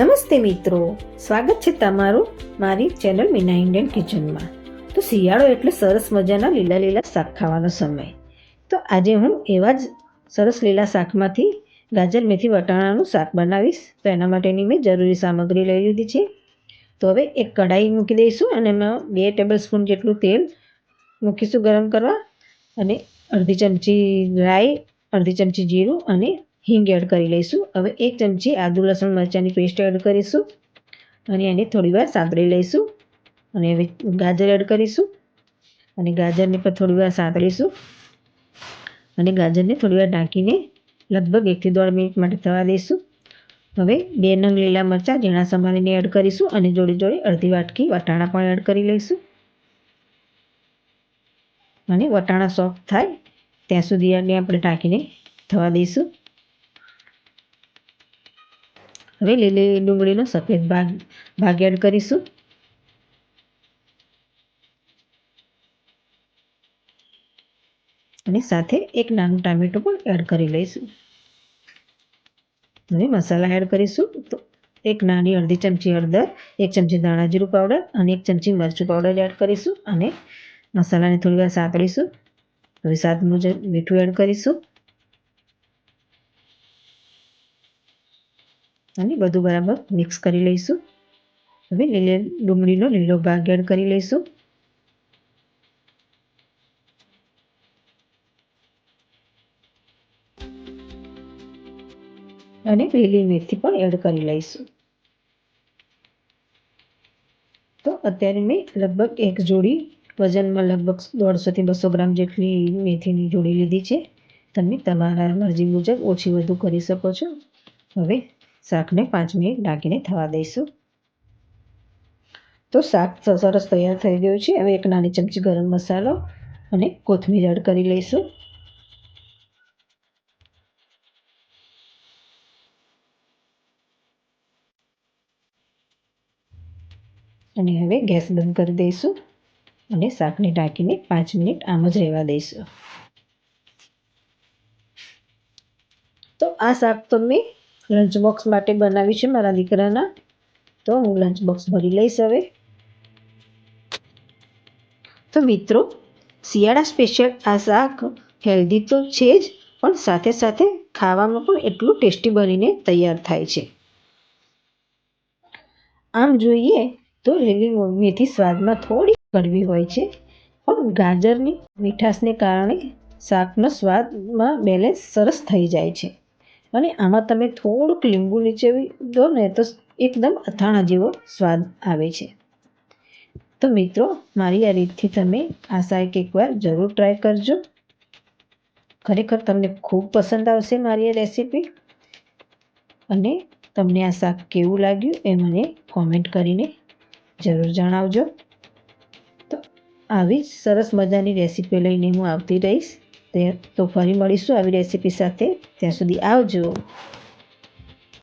નમસ્તે મિત્રો, સ્વાગત છે તમારું મારી ચેનલ મીના ઇન્ડિયન કિચનમાં. તો શિયાળો એટલે સરસ મજાના લીલા લીલા શાક ખાવાનો સમય. તો આજે હું એવા જ સરસ લીલા શાકમાંથી ગાજર, મેથી, વટાણાનું શાક બનાવીશ. તો એના માટેની મેં જરૂરી સામગ્રી લઈ લીધી છે. તો હવે એક કઢાઈ મૂકી દઈશું અને એમાં બે ટેબલ સ્પૂન જેટલું તેલ મૂકીશું ગરમ કરવા અને અડધી ચમચી રાઈ, અડધી ચમચી જીરું અને હિંગ એડ કરી લઈશું. હવે એક ચમચી આદુ લસણ મરચાંની પેસ્ટ એડ કરીશું. અને એને થોડીવાર સાંતળી લઈશું. અને હવે ગાજર એડ કરીશું. અને ગાજરને પણ થોડીવાર સાંતળીશું. અને ગાજરને થોડીવાર ઢાંકીને લગભગ એકથી દોઢ મિનિટ માટે થવા દઈશું. હવે બે નંગ લીલા મરચાં ઝીણા સમારીને એડ કરીશું. અને જોડે જોડે અડધી વાટકી વટાણા પણ એડ કરી લઈશું. અને વટાણા સોફ્ટ થાય ત્યાં સુધી એને આપણે ઢાંકીને થવા દઈશું. હવે લીલી ડુંગળીનો સફેદ ભાગ ભાગ એડ કરીશું. અને સાથે એક નાનું ટામેટું પણ એડ કરી લઈશું. હવે મસાલા એડ કરીશું. તો એક નાની અડધી ચમચી હળદર, એક ચમચી ધાણા જીરું પાવડર અને એક ચમચી મરચું પાવડર એડ કરીશું. અને મસાલાને થોડી વાર સાંતળીશું. હવે સ્વાદ મુજબ મીઠું એડ કરીશું. અને બધું બરાબર મિક્સ કરી લઈશું. હવે લીલી ડુંગળીનો લીલો ભાગ એડ કરી લઈશું. અને લીલી મેથી પણ એડ કરી લઈશું. તો અત્યારે મેં લગભગ એક જોડી, વજનમાં લગભગ દોઢસોથી બસો ગ્રામ જેટલી મેથીની જોડી લીધી છે. તમે તમારા મરજી મુજબ ઓછી વધુ કરી શકો છો. હવે શાકને પાંચ મિનિટ ઢાંકીને થવા દઈશું. તો શાક સરસ તૈયાર થઈ ગયું છે. હવે એક નાની ચમચી ગરમ મસાલો અને કોથમીર એડ કરી લઈશું. અને હવે ગેસ બંધ કરી દઈશું અને શાકને ઢાંકીને પાંચ મિનિટ આમ જ રહેવા દઈશું. તો આ શાક તો મેં લંચ બોક્સ માટે બનાવ્યું છે મારા દીકરાના. તો હું લંચ બોક્સ ભરી લઈશ હવે. તો મિત્રો, શિયાળા સ્પેશિયલ આ શાક હેલ્ધી તો છે જ, પણ સાથે સાથે ખાવામાં પણ એટલું ટેસ્ટી બનીને તૈયાર થાય છે. આમ જોઈએ તો લીલી મેથી સ્વાદમાં થોડી કડવી હોય છે, પણ ગાજરની મીઠાશને કારણે શાકનો સ્વાદમાં બેલેન્સ સરસ થઈ જાય છે. અને આમાં તમે થોડુંક લીંબુ નીચેવી દો ને તો એકદમ અથાણા જેવો સ્વાદ આવે છે. તો મિત્રો, મારી આ રીતથી તમે આ શાક એકવાર જરૂર ટ્રાય કરજો. ખરેખર તમને ખૂબ પસંદ આવશે મારી આ રેસીપી અને તમને આ શાક કેવું લાગ્યું એ મને કોમેન્ટ કરીને જરૂર જણાવજો. તો આવી સરસ મજાની રેસીપી લઈને હું આવતી રહીશ. તે તો ફરી મળીશું આવી રેસીપી સાથે. ત્યાં સુધી આવજો.